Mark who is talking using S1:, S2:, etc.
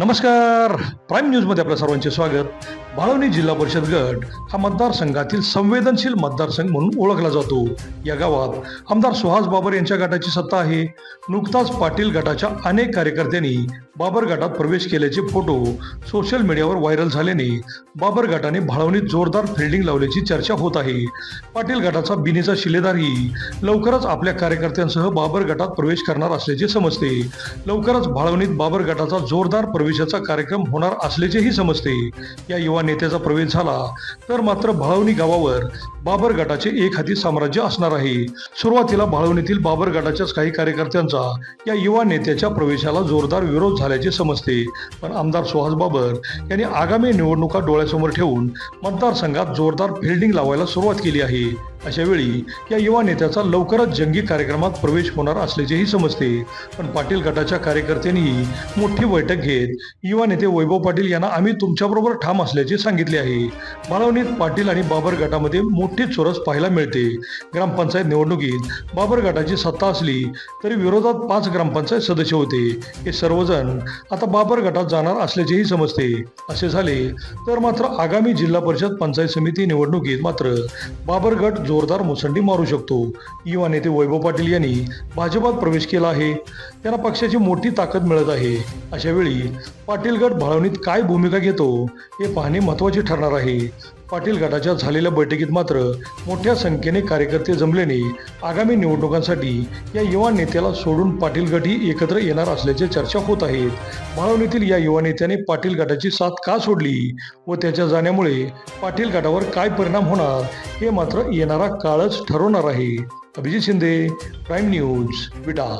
S1: नमस्कार. प्राईम न्यूजमध्ये आपल्या सर्वांचे स्वागत. बाळवणी जिल्हा परिषद गट हा मतदारसंघातील संवेदनशील मतदारसंघ म्हणून ओळखला जातो. या गावात आमदार सुहास बाबर यांच्या गटाची सत्ता आहे. नुकताच पाटील गटाच्या अनेक कार्यकर्त्यांनी बाबर गटात प्रवेश केल्याचे फोटो सोशल मीडियावर व्हायरल झाल्याने बाबर गटाने भाळवणीत जोरदार फिल्डिंग लावल्याची चर्चा होत आहे. पाटील गटाचा बिनीचा शिलेदारही लवकरच आपल्या कार्यकर्त्यांसह बाबर गटात प्रवेश करणार असल्याचे समजते. लवकरच भाळवणीत बाबर गटाचा जोरदार प्रवेश प्रवेशाचा कार्यक्रम होणार असल्याचेही समजते. या युवा नेत्याचा प्रवेश झाला तर मात्र भाळवणी गावावर बाबर गटाचे एक हाती साम्राज्य असणार आहे. सुरुवातीला भाळवणीतील बाबर गटाच्याच काही कार्यकर्त्यांचा या युवा नेत्याच्या प्रवेशाला जोरदार विरोध झाल्याचे समजते. पण आमदार सुहास बाबर यांनी आगामी निवडणुका डोळ्यासमोर ठेवून मतदारसंघात जोरदार फिल्डिंग लावायला सुरुवात केली आहे. अशा वेळी या युवा नेत्याचा लवकरच जंगी कार्यक्रमात प्रवेश होणार असल्याचेही समजते. पण पाटील गटाच्या कार्यकर्त्यांनी मोठी बैठक घेत युवा नेते वैभव पाटील यांना आम्ही तुमच्याबरोबर ठाम असल्याचे सांगितले आहे. मालवणीत पाटील आणि बाबर गटामध्ये मोठी चोरस पाहायला मिळते. ग्रामपंचायत निवडणुकीत बाबर गटाची सत्ता असली तरी विरोधात पाच ग्रामपंचायत सदस्य होते. हे सर्वजण आता बाबर गटात जाणार असल्याचेही समजते. असे झाले तर मात्र आगामी जिल्हा परिषद पंचायत समिती निवडणुकीत मात्र बाबर गट जोरदार मुसंडी मारू शकतो. युवा नेते वैभव पाटील यांनी भाजपात प्रवेश केला आहे. त्यांना पक्षाची मोठी ताकद मिळत आहे. अशा वेळी पाटील गट भाळवणीत काय भूमिका घेतो हे पाहणे महत्त्वाचे ठरणार आहे. पाटील गटाच्या झालेल्या बैठकीत मात्र मोठ्या संख्येने कार्यकर्ते जमल्याने आगामी निवडणुकांसाठी या युवा नेत्याला सोडून पाटील गटही एकत्र येणार असल्याचे चर्चा होत आहेत भाळवणीतील या युवा नेत्याने पाटील गटाची साथ का सोडली व त्याच्या जाण्यामुळे पाटील गटावर काय परिणाम होणार हे मात्र येणारा काळच ठरवणार आहे. Abhijit Shinde prime news Vita